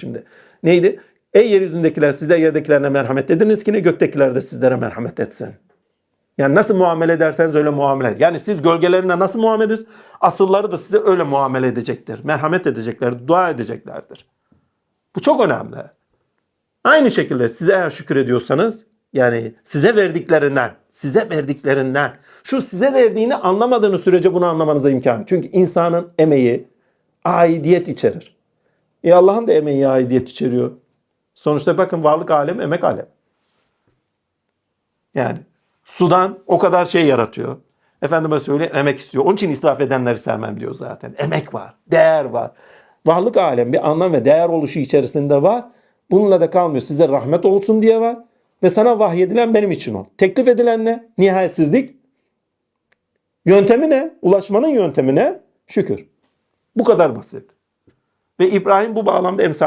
şimdi. Neydi? Ey yeryüzündekiler siz de yerdekilerine merhamet ediniz ki ne göktekiler de sizlere merhamet etsin. Yani nasıl muamele ederseniz öyle muamele. Yani siz gölgelerine nasıl muamele ediyorsunuz? Asılları da size öyle muamele edecektir. Merhamet edecekler, dua edeceklerdir. Bu çok önemli. Aynı şekilde size eğer şükür ediyorsanız yani size verdiklerinden, size verdiklerinden şu size verdiğini anlamadığınız sürece bunu anlamanıza imkan. Çünkü insanın emeği aidiyet içerir. E Allah'ın da emeği aidiyet içeriyor. Sonuçta bakın varlık alem, emek alem. Yani sudan o kadar şey yaratıyor. Efendime söyle emek istiyor. Onun için israf edenleri sevmem diyor zaten. Emek var, değer var. Varlık alem bir anlam ve değer oluşu içerisinde var. Bununla da kalmıyor. Size rahmet olsun diye var. Ve sana vahyedilen benim için ol. Teklif edilen ne? Nihayetsizlik. Yöntemi ne? Ulaşmanın yöntemi ne? Şükür. Bu kadar basit. Ve İbrahim bu bağlamda emsal